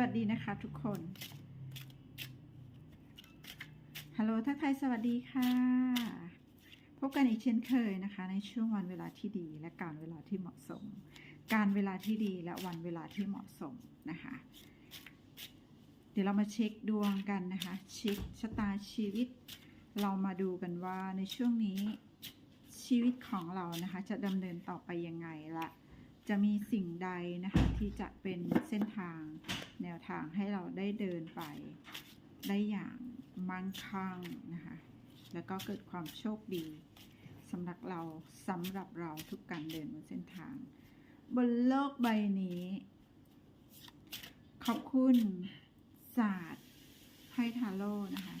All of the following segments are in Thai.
วัสดีนะคะทุกคน ฮัลโหลทักทายสวัสดีค่ะ พบกันอีกเช่นเคยนะคะ ในช่วงวันเวลาที่ดีและการเวลาที่เหมาะสม การเวลาที่ดีและวันเวลาที่เหมาะสมนะคะ เดี๋ยวเรามาเช็คดวงกันนะคะ เช็คชะตาชีวิต เรามาดูกันว่าในช่วงนี้ชีวิตของเรานะคะ จะดำเนินต่อไปยังไงละจะมีสิ่งใดนะคะที่จะเป็นเส้นทาง แนวทางให้เราได้เดินไปได้อย่างมั่งคั่งนะคะ แล้วก็เกิดความโชคดีสำหรับเราสำหรับเราทุกการเดินบนเส้นทาง บนโลกใบนี้ ขอบคุณศาสตร์ไพ่ทาโร่นะคะ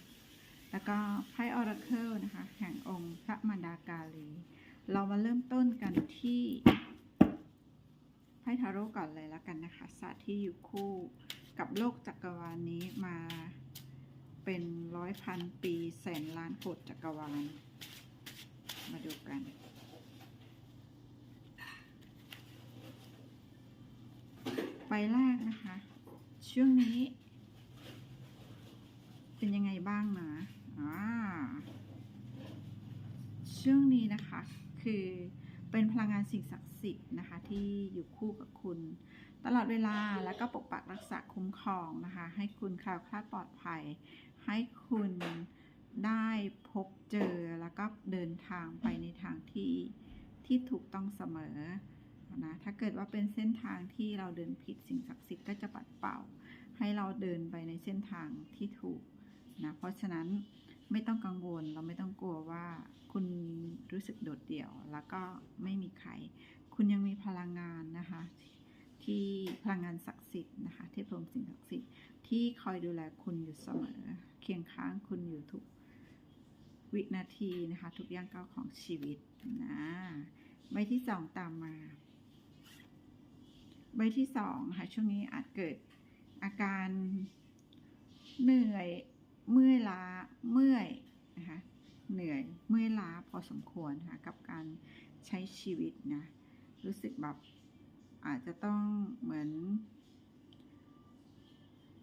แล้วก็ไพ่ออราเคิลนะคะ แห่งองค์พระมารดากาลี เรามาเริ่มต้นกันที่ พ่ทาโร่ก่อนเลยแล้วกันนะคะศาสตร์ที่อยู่คู่กับโลกจักรวาลนี้มาเป็นร้อยพันปีแสนล้านโกดจักรวาล มาดูกันใบแรกนะคะ ช่วงนี้ เป็นยังไงบ้างนะอ่าช่วงนี้นะคะ คือ เป็นพลังงานสิ่งศักดิ์สิทธิ์นะคะ ที่อยู่คู่กับคุณ ตลอดเวลาแล้วก็ปกปักรักษาคุ้มครองนะคะ ให้คุณคลาวคลาดปลอดภัย ให้คุณได้พบเจอแล้วก็เดินทางไปในทางที่ที่ถูกต้องเสมอนะถ้าเกิดว่าเป็นเส้นทางที่เราเดินผิดสิ่งศักดิ์สิทธิ์ก็จะปัดเป่า ให้เราเดินไปในเส้นทางที่ถูกนะเพราะฉะนั้น ไม่ต้องกังวลเราไม่ต้องกลัวว่าคุณรู้สึกโดดเดี่ยว แล้วก็ไม่มีใคร คุณยังมีพลังงานนะคะ ที่พลังงานศักดิ์สิทธิ์นะคะเทพพรหมสิ่งศักดิ์สิทธิ์ที่คอยดูแลคุณอยู่เสมอ เคียงข้างคุณอยู่ทุกวินาทีนะคะ ทุกย่างก้าวของชีวิตนะใบที่สองตามมา ใบที่สองค่ะช่วงนี้อาจเกิดอาการเหนื่อย เมื่อยล้าเมื่อยนะคะเหนื่อยเมื่อยล้าพอสมควรค่ะกับการใช้ชีวิตนะรู้สึกแบบอาจจะต้องเหมือน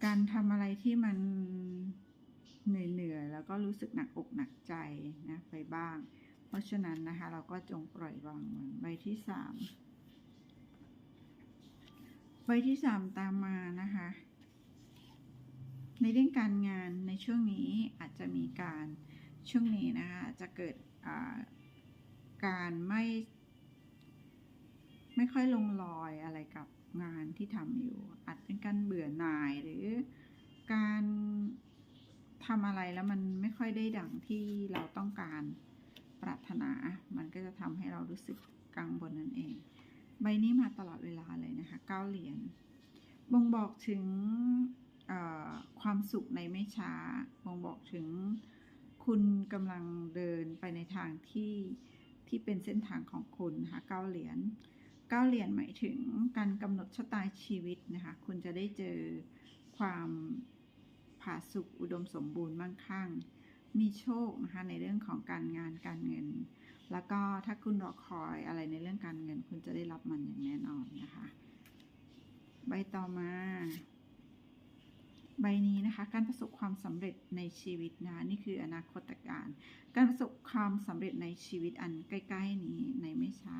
การทำอะไรที่มันเหนื่อยๆแล้วก็รู้สึกหนักอกหนักใจนะไปบ้าง เพราะฉะนั้นนะคะ เราก็จงปล่อยวางมันใบที่สามใบที่สามตามมานะคะ ในเรื่องการงานในช่วงนี้อาจจะมีการช่วงนี้นะคะจะเกิดการไม่ ไม่ค่อยลงรอยอะไรกับงานที่ทำอยู่ อาจเป็นการเบื่อหน่ายหรือการทำอะไรแล้วมันไม่ค่อยได้ดังที่เราต้องการปรารถนา มันก็จะทำให้เรารู้สึกกังวลนั่นเอง ใบนี้มาตลอดเวลาเลยนะคะเก้าเหรียญบ่งบอกถึง ความสุขในไม่ช้าบ่งบอกถึงคุณกำลังเดินไปในทางที่ที่เป็นเส้นทางของคุณนะคะเก้าเหรียญเก้าเหรียญหมายถึงการกำหนดชะตาชีวิตนะคะ คุณจะได้เจอความผาสุกอุดมสมบูรณ์มั่งคั่ง มีโชคนะคะในเรื่องของการงานการเงิน แล้วก็ถ้าคุณรอคอยอะไรในเรื่องการเงิน คุณจะได้รับมันอย่างแน่นอนนะคะ ใบต่อมา ใบนี้นะคะ การประสบความสำเร็จในชีวิตนะนี่คืออนาคตการ การประสบความสำเร็จในชีวิตอันใกล้ ๆ นี้ในไม่ช้า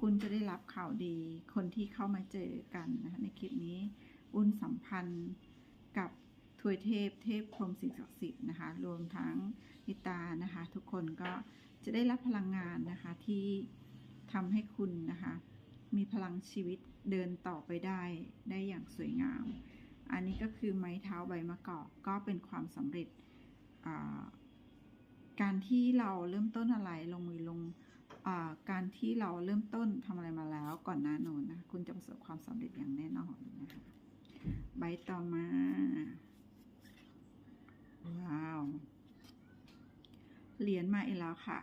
คุณจะได้รับข่าวดี คนที่เข้ามาเจอกันนะคะในคลิปนี้บุญสัมพันธ์กับทวยเทพ เทพพรมสิ่งศักดิ์สิทธิ์นะคะ รวมทั้งนิตานะคะ ทุกคนก็จะได้รับพลังงานนะคะที่ทำให้คุณนะคะ มีพลังชีวิตเดินต่อไปได้ได้อย่างสวยงาม อันนี้ก็คือไม้เท้าใบมะกอกก็เป็นความสำเร็จการที่เราเริ่มต้นอะไรลงมือลงการที่เราเริ่มต้นทำอะไรมาแล้วก่อนหน้าโน้นนะคุณจะประสบความสำเร็จอย่างแน่นอนนะคะใบต่อมาว้าวเหรียญมาอีกแล้วค่ะ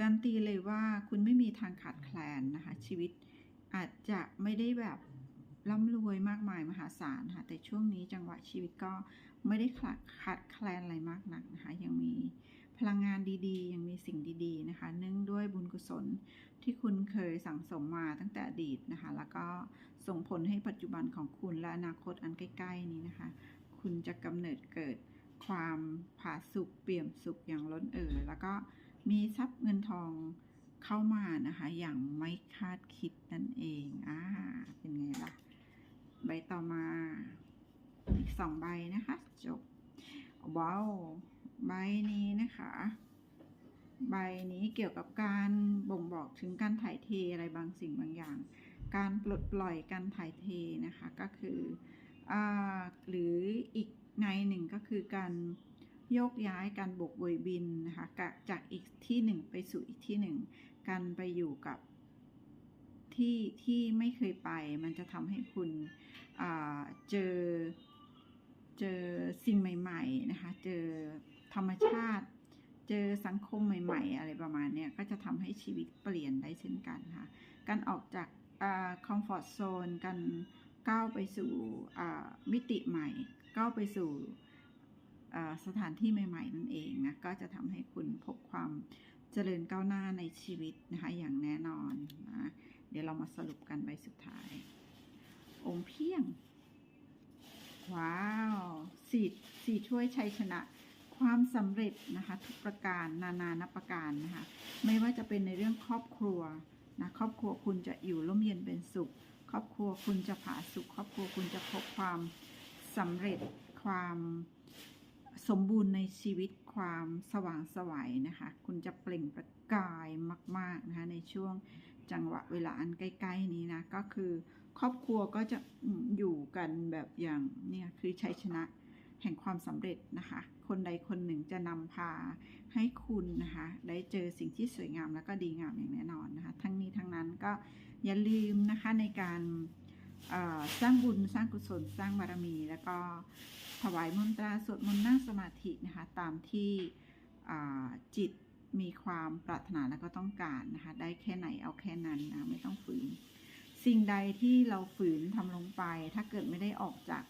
การตีเลยว่าคุณไม่มีทางขาดแคลนนะคะ ชีวิตอาจจะไม่ได้แบบ ร่ำรวยมากมายมหาศาลค่ะแต่ช่วงนี้จังหวะชีวิตก็ไม่ได้ขาดขาดแคลนอะไรมากนักนะคะ ยังมีพลังงานดีๆ ยังมีสิ่งดีๆนะคะ เนื่องด้วยบุญกุศลที่คุณเคยสั่งสมมาตั้งแต่อดีตนะคะ แล้วก็ส่งผลให้ปัจจุบันของคุณและอนาคตอันใกล้ ๆ นี้นะคะ คุณจะกำเนิดเกิดความผาสุกเปี่ยมสุขอย่างล้นเอ่อแล้วก็มีทรัพย์เงินทองเข้ามานะคะ อย่างไม่คาดคิดนั่นเอง อ่า เป็นไงล่ะ ใบต่อมา อีกสองใบนะคะ จบว้าวใบนี้นะคะ ใบนี้เกี่ยวกับการบ่งบอกถึงการถ่ายเทอะไรบางสิ่งบางอย่าง การปลดปล่อยการถ่ายเทนะคะก็คืออาหรืออีกในหนึ่งก็คือการโยกย้ายการบกบวยบินนะคะกจากอีกที่หนึ่งไปสู่อีกที่หนึ่งการไปอยู่กับที่ที่ไม่เคยไปมันจะทำให้คุณ เจอเจอสิ่งใหม่ ๆ นะคะ เจอธรรมชาติ เจอสังคมใหม่ ๆ อะไรประมาณเนี้ยก็จะทำให้ชีวิตเปลี่ยนได้เช่นกันค่ะ การออกจากคอมฟอร์ z โซนการก้าวไปสู่มิติใหม่ ก้าวไปสู่สถานที่ใหม่ ๆ นั่นเองนะ ก็จะทำให้คุณพบความเจริญก้าวหน้าในชีวิตนะคะอย่างแน่นอนนะ เดี๋ยวเรามาสรุปกันใบสุดท้าย องเพียง ว้าวสี่สี่ช่วยชัยชนะ ความสำเร็จนะคะทุกประการนานานับประการนะคะ ไม่ว่าจะเป็นในเรื่องครอบครัวนะครอบครัวคุณจะอยู่ร่มเย็นเป็นสุข ครอบครัวคุณจะผาสุข ครอบครัวคุณจะพบความสำเร็จความสมบูรณ์ในชีวิตความสว่างสวัยนะคะ คุณจะเปล่งประกายมาก ๆ นะคะ ในช่วงจังหวะเวลาอันใกล้ ๆ นี้นะ ก็คือ ครอบครัวก็จะอยู่กันแบบอย่างเนี่ยคือชัยชนะแห่งความสำเร็จนะคะ คนใดคนหนึ่งจะนำพาให้คุณนะคะ ได้เจอสิ่งที่สวยงามแล้วก็ดีงามอย่างแน่นอนนะคะ ทั้งนี้ทั้งนั้นก็อย่าลืมนะคะในการสร้างบุญสร้างกุศลสร้างบารมี แล้วก็ถวายมนตราสวดมนต์นั่งสมาธินะคะ ตามที่จิตมีความปรารถนาแล้วก็ต้องการนะคะ ได้แค่ไหนเอาแค่นั้นนะไม่ต้องฝืน สิ่งใดที่เราฝืนทำลงไป ถ้าเกิดไม่ได้ออกจาก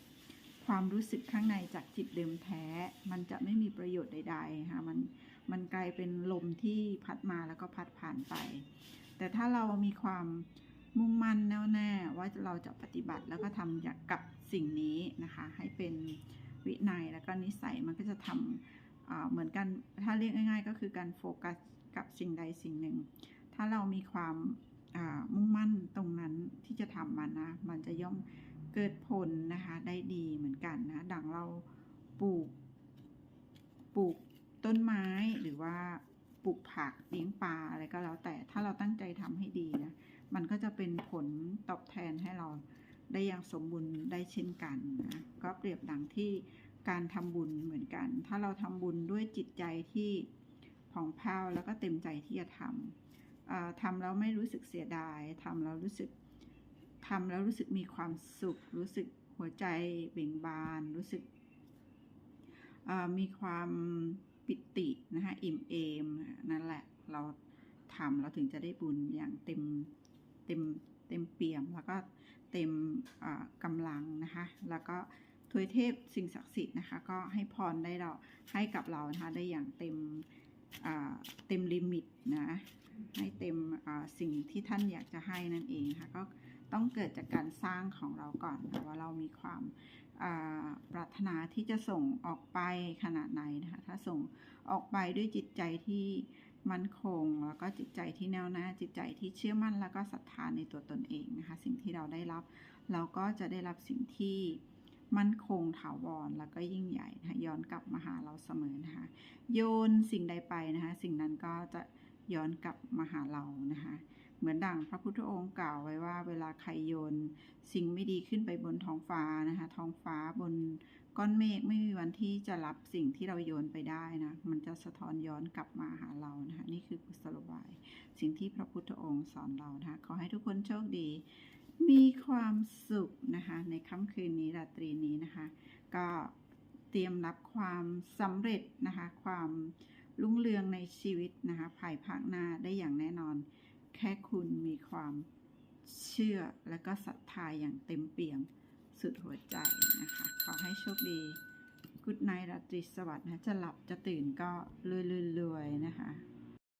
ความรู้สึกข้างในจากจิตเดิมแท้ มันจะไม่มีประโยชน์ใดๆค่ะมันมันกลายเป็นลมที่พัดมาแล้วก็พัดผ่านไป แต่ถ้าเรามีความมุ่งมั่นแน่วแน่ว่าเราจะปฏิบัติแล้วก็ทำอย่างกับสิ่งนี้นะคะ ให้เป็นวินัยแล้วก็นิสัยมันก็จะทำเหมือนกันถ้าเรียกง่าย ๆ ก็คือการโฟกัสกับสิ่งใดสิ่งหนึ่ง ถ้าเรามีความ มุ่งมั่นตรงนั้นที่จะทำมันนะ มันจะย่อมเกิดผลนะคะ ได้ดีเหมือนกันนะ ดังเราปลูก ปลูกต้นไม้หรือว่าปลูกผักเลี้ยงปลาอะไรก็แล้ว แต่ถ้าเราตั้งใจทำให้ดีนะ มันก็จะเป็นผลตอบแทนให้เราได้อย่างสมบูรณ์ได้เช่นกันนะ ก็เปรียบดังที่การทำบุญเหมือนกัน ถ้าเราทำบุญด้วยจิตใจที่ผ่องแผ้วแล้วก็เต็มใจที่จะทำ ทำแล้วไม่รู้สึกเสียดายทำแล้วรู้สึกทำแล้วรู้สึกมีความสุข รู้สึกหัวใจเบ่งบาน รู้สึกมีความปิตินะคะอิ่มเอมนั่นแหละ เราทำเราถึงจะได้บุญอย่างเต็มเต็มเต็มเปี่ยม แล้วก็เต็มกำลังนะคะ แล้วก็ทวยเทพสิ่งศักดิ์สิทธิ์นะคะ ก็ให้พรได้เราให้กับเรานะคะได้อย่างเต็ม เต็มลิมิตนะให้เต็มสิ่งที่ท่านอยากจะให้นั่นเองค่ะก็ต้องเกิดจากการสร้างของเราก่อนค่ะว่าเรามีความาปรารถนาที่จะส่งออกไปขนาดไหนนะคะถ้าส่งออกไปด้วยจิตใจที่มั่นคง แล้วก็จิตใจที่แน่วแน่จิตใจที่เชื่อมั่นแล้วก็ศรัทธาในตัวตนเองนะคะสิ่งที่เราได้รับ เราก็จะได้รับสิ่งที่ มั่นคงถาวรแล้วก็ยิ่งใหญ่นะคะย้อนกลับมาหาเราเสมอนะคะโยนสิ่งใดไปนะคะสิ่งนั้นก็จะย้อนกลับมาหาเรานะคะเหมือนดังพระพุทธองค์กล่าวไว้ว่า เวลาใครโยนสิ่งไม่ดีขึ้นไปบนท้องฟ้านะคะท้องฟ้าบนก้อนเมฆไม่มีวันที่จะรับสิ่งที่เราโยนไปได้นะมันจะสะท้อนย้อนกลับมาหาเรานะคะนี่คือกุศโลบาย สิ่งที่พระพุทธองค์สอนเรานะคะขอให้ทุกคนโชคดี มีความสุขนะคะ ในค่ำคืนนี้ราตรีนี้นะคะ ก็เตรียมรับความสำเร็จนะคะ ความรุ่งเรืองในชีวิตนะคะภายภาคหน้าได้อย่างแน่นอน แค่คุณมีความเชื่อและก็ศรัทธาอย่างเต็มเปี่ยมสุดหัวใจนะคะ ขอให้โชคดีกุดไนราตรีสวัสดิ์นะจะหลับจะตื่นก็รวยๆๆนะคะ